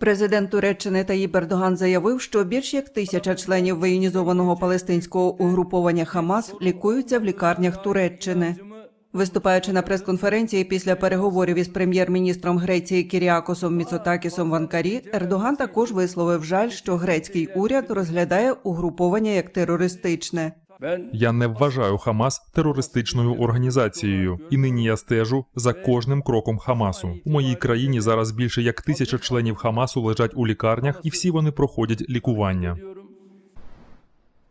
Президент Туреччини Таїп Ердоган заявив, що більш як тисяча членів воєнізованого палестинського угруповання Хамас лікуються в лікарнях Туреччини. Виступаючи на прес-конференції після переговорів із прем'єр-міністром Греції Кіріакосом Міцотакісом в Анкарі, Ердоган також висловив жаль, що грецький уряд розглядає угруповання як терористичне. Я не вважаю Хамас терористичною організацією, і нині я стежу за кожним кроком Хамасу. У моїй країні зараз більше як тисяча членів Хамасу лежать у лікарнях, і всі вони проходять лікування.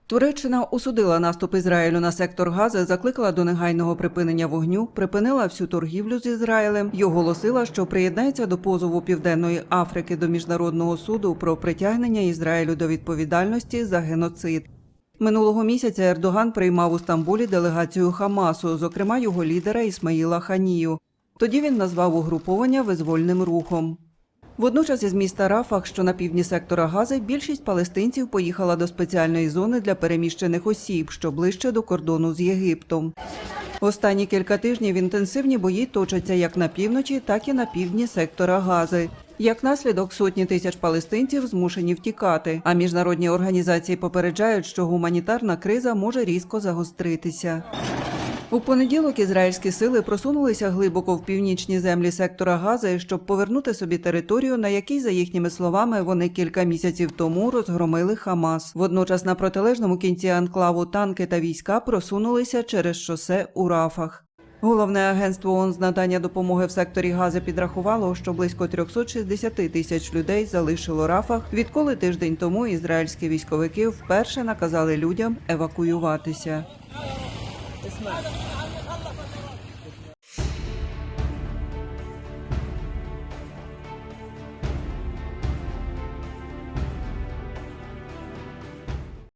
Туреччина осудила наступ Ізраїлю на сектор Гази, закликала до негайного припинення вогню, припинила всю торгівлю з Ізраїлем і оголосила, що приєднається до позову Південної Африки до міжнародного суду про притягнення Ізраїлю до відповідальності за геноцид. Минулого місяця Ердоган приймав у Стамбулі делегацію Хамасу, зокрема його лідера Ісмаїла Ханію. Тоді він назвав угруповання визвольним рухом. Водночас із міста Рафах, що на півдні сектора Гази, більшість палестинців поїхала до спеціальної зони для переміщених осіб, що ближче до кордону з Єгиптом. Останні кілька тижнів інтенсивні бої точаться як на півночі, так і на півдні сектора Гази. Як наслідок, сотні тисяч палестинців змушені втікати. А міжнародні організації попереджають, що гуманітарна криза може різко загостритися. У понеділок ізраїльські сили просунулися глибоко в північні землі сектора Гази, щоб повернути собі територію, на якій, за їхніми словами, вони кілька місяців тому розгромили Хамас. Водночас на протилежному кінці анклаву танки та війська просунулися через шосе у Рафах. Головне агентство ООН з надання допомоги в секторі Гази підрахувало, що близько 360 тисяч людей залишило Рафах, відколи тиждень тому ізраїльські військовики вперше наказали людям евакуюватися.